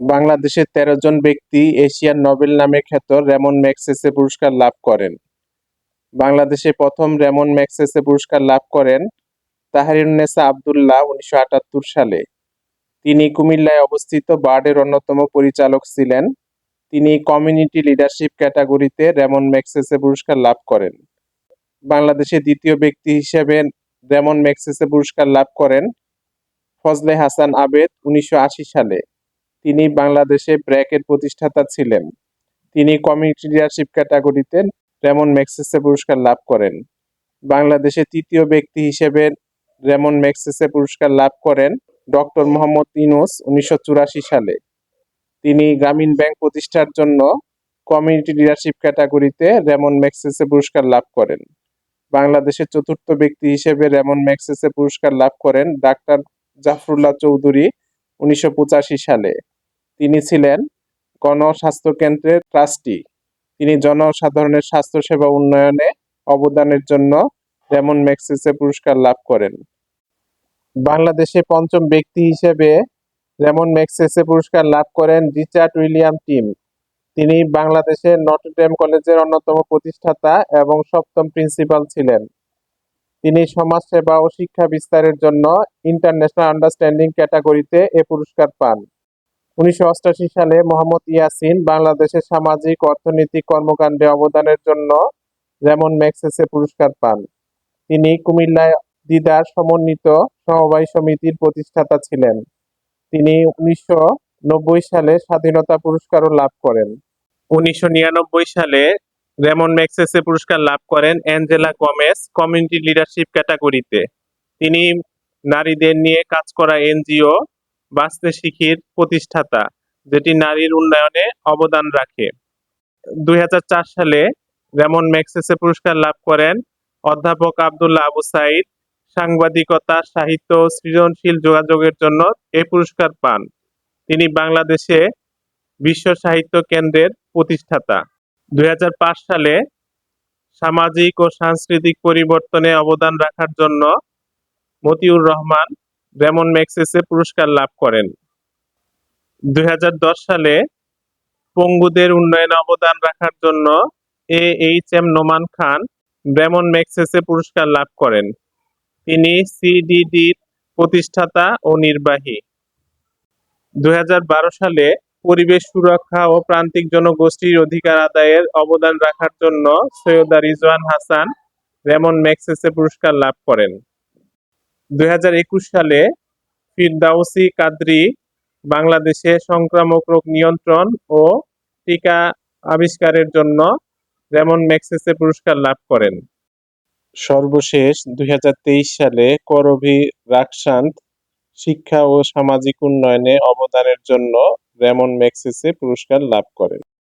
বাংলাদেশের তেরো জন ব্যক্তি এশিয়ান নোবেল নামে খ্যাত রেমন ম্যাগসেসে পুরস্কার লাভ করেন। বাংলাদেশে প্রথম রেমন ম্যাগসেসে পুরস্কার লাভ করেন তাহারিউন্নেসা আবদুল্লাহ উনিশশো আটাত্তর সালে। তিনি কুমিল্লায় অবস্থিত বার্ডের অন্যতম পরিচালক ছিলেন। তিনি কমিউনিটি লিডারশিপ ক্যাটাগরিতে রেমন ম্যাগসেসে পুরস্কার লাভ করেন। বাংলাদেশে দ্বিতীয় ব্যক্তি হিসেবে রেমন ম্যাগসেসে পুরস্কার লাভ করেন ফজলে হাসান আবেদ উনিশশো আশি সালে। তিনি বাংলাদেশে ব্র্যাকের প্রতিষ্ঠাতা ছিলেন। তিনি কমিউনিটি লিডারশিপ ক্যাটাগরিতে রেমন ম্যাগসেসে পুরস্কার লাভ করেন। বাংলাদেশে তৃতীয় ব্যক্তি হিসেবে রেমন ম্যাগসেসে পুরস্কার লাভ করেন ডক্টর মোহাম্মদ ইউনুস উনিশশো সালে। তিনি গ্রামীণ ব্যাংক প্রতিষ্ঠার জন্য কমিউনিটি লিডারশিপ ক্যাটাগরিতে রেমন ম্যাগসেসে পুরস্কার লাভ করেন। বাংলাদেশের চতুর্থ ব্যক্তি হিসেবে রেমন ম্যাগসেসে পুরস্কার লাভ করেন ডাক্তার জাফরুল্লাহ চৌধুরী উনিশশো পঁচাশি সালে। তিনি ছিলেন গণস্বাস্থ্য কেন্দ্রের ট্রাস্টি। তিনি জনসাধারণের স্বাস্থ্যসেবা উন্নয়নে অবদানের জন্য রেমন ম্যাগসেসে পুরস্কার লাভ করেন। বাংলাদেশে পঞ্চম ব্যক্তি হিসেবে রেমন ম্যাগসেসে পুরস্কার লাভ করেন রিচার্ড উইলিয়াম টিম। তিনি বাংলাদেশের নটরডেম কলেজের অন্যতম প্রতিষ্ঠাতা এবং সপ্তম প্রিন্সিপাল ছিলেন। তিনি সমাজসেবা ও শিক্ষা বিস্তারের জন্য ইন্টারন্যাশনাল আন্ডারস্ট্যান্ডিং ক্যাটাগরিতে এ পুরস্কার পান। উনিশশো সালে মোহাম্মদ ইয়াসিন বাংলাদেশের সামাজিক, অর্থনৈতিক কর্মকাণ্ডে অবদানের জন্য রেমন ম্যাক্সেসে পুরস্কার পান। তিনি কুমিল্লায় দিদার সমন্বিত সমবায় সমিতির প্রতিষ্ঠাতা ছিলেন। তিনি উনিশশো নব্বই সালে স্বাধীনতা পুরস্কারও লাভ করেন। উনিশশো নিরানব্বই সালে রেমন ম্যাক্সেসে পুরস্কার লাভ করেন অ্যাঞ্জেলা গমেস কমিউনিটি লিডারশিপ ক্যাটাগরিতে। তিনি নারীদের নিয়ে কাজ করা এনজিও বাঁচতে শিখির প্রতিষ্ঠাতা, যেটি নারীর উন্নয়নে অবদান রাখে। দুই হাজার চার সালে রেমন ম্যাগসেসে পুরস্কার লাভ করেন অধ্যাপক আবদুল্লাহ আবু সাইদ সাংবাদিকতা, সাহিত্য সৃজনশীল যোগাযোগের জন্য এই পুরস্কার পান। তিনি বাংলাদেশে বিশ্ব সাহিত্য কেন্দ্রের প্রতিষ্ঠাতা। দুই হাজার পাঁচ সালে সামাজিক ও সাংস্কৃতিক পরিবর্তনে অবদান রাখার জন্য মতিউর রহমান রেমন ম্যাগসেসে পুরস্কার লাভ করেন। দুই হাজার দশ সালে পঙ্গুদের উন্নয়নে অবদান রাখার জন্য A H M Noman Khan Ramon Magsaysay পুরস্কার লাভ করেন। তিনি সিডিডির প্রতিষ্ঠাতা ও নির্বাহী। দুই হাজার বারো সালে পরিবেশ সুরক্ষা ও প্রান্তিক জনগোষ্ঠীর অধিকার আদায়ের অবদান রাখার জন্য সৈয়দা রিজওয়ান হাসান রেমন ম্যাগসেসে পুরস্কার লাভ করেন। দু হাজার একুশ সালে ফিরদাউসি কাদরি বাংলাদেশে সংক্রামক রোগ নিয়ন্ত্রণ ও টিকা আবিষ্কারের জন্য রেমন ম্যাক্সেসে পুরস্কার লাভ করেন। সর্বশেষ দুই হাজার তেইশ সালে করভি রাকশান্ত শিক্ষা ও সামাজিক উন্নয়নে অবদানের জন্য রেমন ম্যাক্সেসে পুরস্কার লাভ করেন।